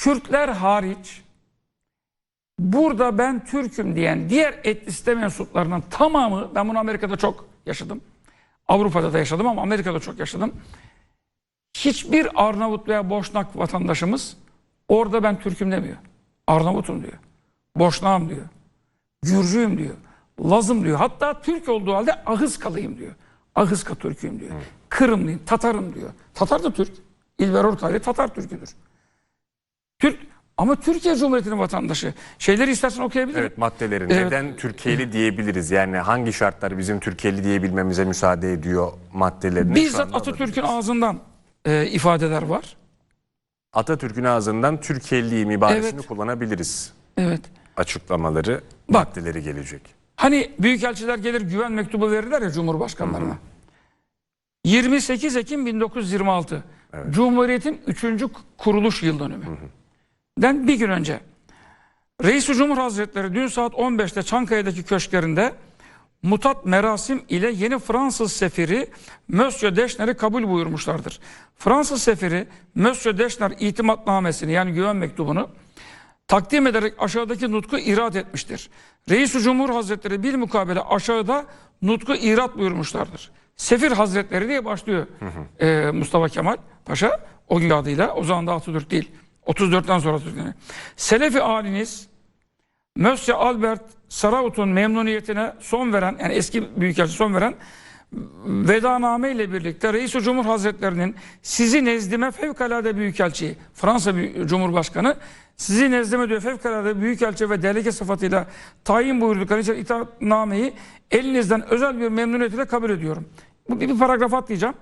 Kürtler hariç burada ben Türk'üm diyen diğer etnisite mensuplarının tamamı ben bunu Amerika'da çok yaşadım. Avrupa'da da yaşadım ama Amerika'da çok yaşadım. Hiçbir Arnavut veya Boşnak vatandaşımız orada ben Türk'üm demiyor. Arnavut'um diyor. Boşnağım diyor. Gürcüyüm diyor. Lazım diyor. Hatta Türk olduğu halde Ahıskalıyım diyor. Ahıska Türk'üyüm diyor. Kırımlıyım, Tatarım diyor. Tatar da Türk. İlber Ortaylı Tatar Türk'üdür. Türk ama Türkiye Cumhuriyeti'nin vatandaşı. Şeyleri istersen okuyabilirim. Evet maddeleri. Evet. Neden Türkiye'li diyebiliriz? Yani hangi şartlar bizim Türkiye'li diyebilmemize müsaade ediyor maddelerini? Bizzat Atatürk'ün ağzından e, ifadeler var. Atatürk'ün ağzından Türkiye'liyim ibaresini Evet. kullanabiliriz. Evet. Açıklamaları, Bak. maddeleri gelecek. Hani büyükelçiler gelir güven mektubu verirler ya Cumhurbaşkanlarına. 28 Ekim 1926. Cumhuriyet'in 3. kuruluş yıl dönümü. Den bir gün önce. Reis Cumhur Hazretleri dün saat 15'te Çankaya'daki köşklerinde mutat merasim ile yeni Fransız sefiri Monsieur Deschner'i kabul buyurmuşlardır. Fransız sefiri Monsieur Deschner itimatnamesini yani güven mektubunu takdim ederek aşağıdaki nutku irat etmiştir. Reis-i Cumhur Hazretleri bir mukabele aşağıda nutku irat buyurmuşlardır. Sefir Hazretleri diye başlıyor Ee, Mustafa Kemal Paşa o gün adıyla o zaman da Atatürk değil 34'ten sonra deniyor. Selefi haliniz Monsieur Albert Saravut'un memnuniyetine son veren yani eski büyükelçi son veren vedaname ile birlikte Reis-i Cumhur Hazretlerinin sizi nezdime fevkalade büyükelçi Fransa Cumhurbaşkanı sizi nezdime diyor fevkalade büyükelçi ve delege sıfatıyla tayin buyurdukları için itaatnameyi elinizden özel bir memnuniyetle kabul ediyorum. Bu bir paragraf atlayacağım.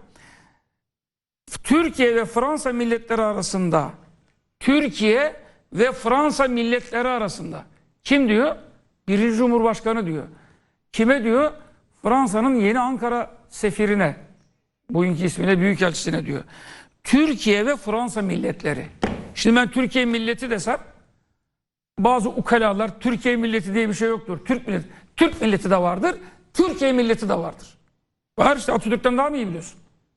Türkiye ve Fransa milletleri arasında Türkiye ve Fransa milletleri arasında kim diyor? Birinci Cumhurbaşkanı diyor. Kime diyor? Fransa'nın yeni Ankara sefirine, bugünkü ismiyle büyükelçisine diyor. Türkiye ve Fransa milletleri. Şimdi ben Türkiye milleti desem bazı ukalalar Türkiye milleti diye bir şey yoktur. Türk milleti. Türk milleti de vardır. Türkiye milleti de vardır. Var işte Atatürk'ten daha mı iyi biliyorsun?